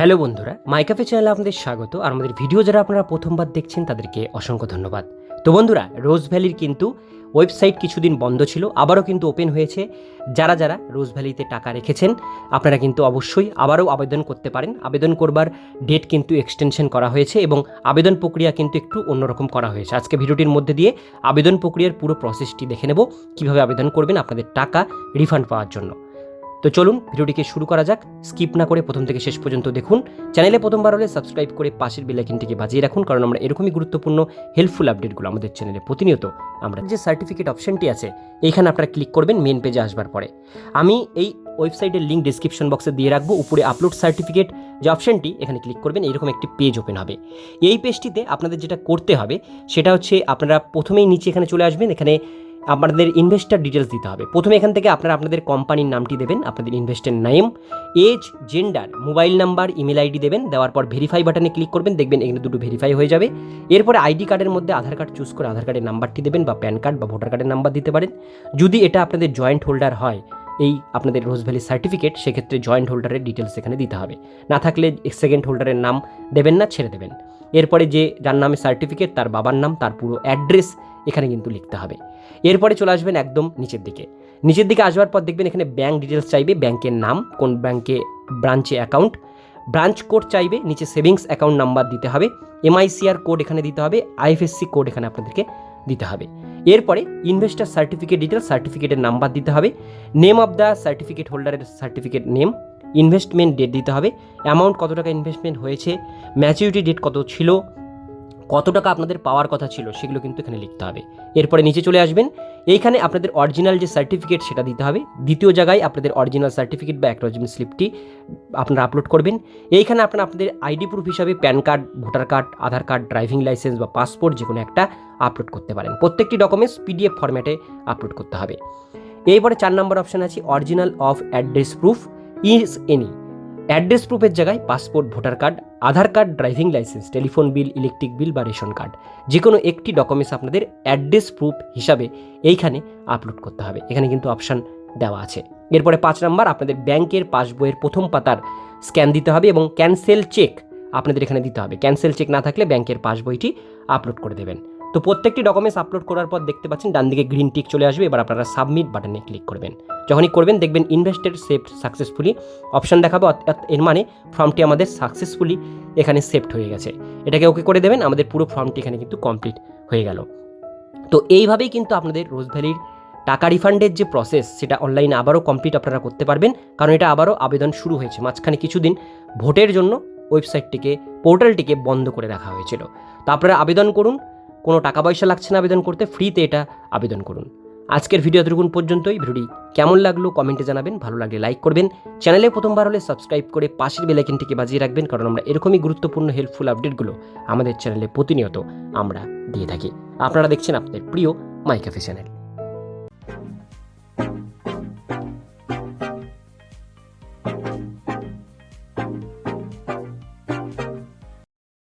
Hello বন্ধুরা মাইকাফে চ্যানেলে আপনাদের স্বাগত। আর আমাদের ভিডিও যারা আপনারা প্রথমবার দেখছেন, তাদেরকে অসংখ্য ধন্যবাদ। তো বন্ধুরা, রোজ ভ্যালির কিন্তু ওয়েবসাইট কিছুদিন বন্ধ ছিল, আবারও কিন্তু ওপেন হয়েছে। যারা যারা রোজ ভ্যালিতে টাকা রেখেছেন, আপনারা কিন্তু অবশ্যই আবারও আবেদন করতে পারেন। আবেদন করবার ডেট কিন্তু এক্সটেনশন করা হয়েছে এবং আবেদন প্রক্রিয়া কিন্তু একটু অন্যরকম করা হয়েছে। আজকে ভিডিওটির মধ্যে দিয়ে আবেদন প্রক্রিয়ার পুরো প্রসেসটি দেখে নেব। কীভাবে আবেদন করবেন, আপনাদের টাকা রিফান্ড পাওয়ার জন্য। তো চলুন ভিডিওটিকে শুরু করা যাক। স্কিপ না করে প্রথম থেকে শেষ পর্যন্ত দেখুন। চ্যানেলে প্রথমবার হলে সাবস্ক্রাইব করে পাশের বেলাইকিনটিকে বাজিয়ে রাখুন, কারণ আমরা এরকমই গুরুত্বপূর্ণ হেল্পফুল আপডেটগুলো আমাদের চ্যানেলে প্রতিনিয়ত আমরা যে সার্টিফিকেট অপশনটি আছে, এইখানে আপনারা ক্লিক করবেন মেন পেজে আসবার পরে। আমি এই ওয়েবসাইটের লিঙ্ক ডিসক্রিপশন বক্সে দিয়ে রাখব, উপরে আপলোড সার্টিফিকেট যে অপশনটি এখানে ক্লিক করবেন, এরকম একটি পেজ ওপেন হবে। এই পেজটিতে আপনাদের যেটা করতে হবে, সেটা হচ্ছে আপনারা প্রথমেই নিচে এখানে চলে আসবেন, এখানে আপনাদের ইনভেস্টার ডিটেলস দিতে হবে। প্রথমে এখান থেকে আপনারা আপনাদের কোম্পানির নামটি দেবেন, আপনাদের ইনভেস্টের name age gender mobile number email ID দেবেন, দেওয়ার পর ভেরিফাই বাটনে ক্লিক করবেন, দেখবেন এখানে দুটো ভেরিফাই হয়ে যাবে। এরপরে আইডি কার্ডের মধ্যে আধার কার্ড চুজ করে আধার কার্ডের নাম্বারটি দেবেন বা প্যান কার্ড বা ভোটার কার্ডের নাম্বার দিতে পারেন। যদি এটা আপনাদের জয়েন্ট হোল্ডার হয়, এই আপনাদের রোজ ভ্যালি সার্টিফিকেট সেক্ষেত্রে জয়েন্ট হোল্ডারের ডিটেলস এখানে দিতে হবে। না থাকলে সেকেন্ড হোল্ডারের নাম দেবেন না, ছেড়ে দেবেন। এরপরে যে যার নামে সার্টিফিকেট তার বাবার নাম, তার পুরো অ্যাড্রেস এখানে কিন্তু লিখতে হবে। এরপরে চলে আসবেন একদম নিচের দিকে। নিচের দিকে আসবার পর দেখবেন এখানে ব্যাঙ্ক ডিটেলস চাইবে ব্যাংকের নাম, কোন ব্যাংকে ব্রাঞ্চে অ্যাকাউন্ট ব্রাঞ্চ কোড চাইবে, নিচে সেভিংস অ্যাকাউন্ট নাম্বার দিতে হবে এমআইসিআর কোড এখানে দিতে হবে আইএফএসসি কোড এখানে আপনাদেরকে দিতে হবে। এরপরে ইনভেস্টার সার্টিফিকেট ডিটেলস সার্টিফিকেটের নাম্বার দিতে হবে নেম অফ দ্য সার্টিফিকেট হোল্ডারের সার্টিফিকেট নেম ইনভেস্টমেন্ট ডেট দিতে হবে অ্যামাউন্ট কত টাকা ইনভেস্টমেন্ট হয়েছে ম্যাচুরিটি ডেট কত ছিল কত টাকা আপনাদের পাওয়ার কথা ছিল সেগুলো কিন্তু এখানে লিখতে হবে। এরপরে নিচে চলে আসবেন। এইখানে আপনাদের অরিজিনাল যে সার্টিফিকেট সেটা দিতে হবে। দ্বিতীয় জায়গায় আপনাদের অরিজিনাল সার্টিফিকেট বা অ্যাকনোলজমেন্ট স্লিপটি আপনারা আপলোড করবেন। এইখানে আপনারা আপনাদের আইডি প্রুফ হিসাবে PAN card, voter card, Aadhaar card driving licence বা পাসপোর্ট যে কোনো একটা আপলোড করতে পারেন। প্রত্যেকটি ডকুমেন্টস পিডিএফ ফরম্যাটে আপলোড করতে হবে। এরপরে চার নম্বর অপশান আছে original of address proof is any address প্রুফের জায়গায় passport voter card Aadhaar card, driving licence, telephone bill, electric bill বা রেশন কার্ড যে কোনো একটি ডকুমেন্টস আপনাদের অ্যাড্রেস প্রুফ হিসাবে এইখানে আপলোড করতে হবে। এখানে কিন্তু অপশান দেওয়া আছে। এরপরে পাঁচ নম্বর, আপনাদের ব্যাংকের পাসবইয়ের প্রথম পাতার স্ক্যান দিতে হবে এবং ক্যান্সেল চেক আপনাদের এখানে দিতে হবে। ক্যান্সেল চেক না থাকলে ব্যাংকের পাসবইটি আপলোড করে দেবেন। তো প্রত্যেকটি ডকুমেন্টস আপলোড করার পর দেখতে পাচ্ছেন ডান দিকে গ্রিন টিক চলে আসবে, এবার আপনারা সাবমিট বাটনে ক্লিক করবেন। যখনই করবেন, দেখবেন ইনভেস্টেড সেভড সাকসেসফুলি অপশন দেখাবে অর্থাৎ এর মানে ফর্মটি আমাদের সাকসেসফুলি এখানে সেভড হয়ে গেছে। এটাকে ওকে করে দেবেন, আমাদের পুরো ফর্মটি এখানে কিন্তু কমপ্লিট হয়ে গেল। তো এইভাবেই কিন্তু আপনাদের রোজ ভ্যালির টাকা রিফান্ডের যে প্রসেস সেটা অনলাইনে আবারও কমপ্লিট আপনারা করতে পারবেন, কারণ এটা আবারও আবেদন শুরু হয়েছে। মাঝখানে কিছুদিন ভোটের জন্য ওয়েবসাইটটিকে পোর্টালটিকে বন্ধ করে রাখা হয়েছিল। তো আপনারা আবেদন করুন কোনো টাকা পয়সা লাগছে না আবেদন করতে, ফ্রিতে এটা আবেদন করুন। আজকের ভিডিও এতটুকুন পর্যন্তই। ভিডিওটি কেমন লাগল কমেন্টে জানাবেন। ভালো লাগলে লাইক করবেন। চ্যানেলে প্রথমবার হলে সাবস্ক্রাইব করে পাশের বেলাইকিনটিকে বাজিয়ে রাখবেন, কারণ আমরা এরকমই গুরুত্বপূর্ণ হেল্পফুল আপডেটগুলো আমাদের চ্যানেলে প্রতিনিয়ত আমরা দিয়ে থাকি। আপনারা দেখছেন আপনাদের প্রিয় মাইকাফি চ্যানেল।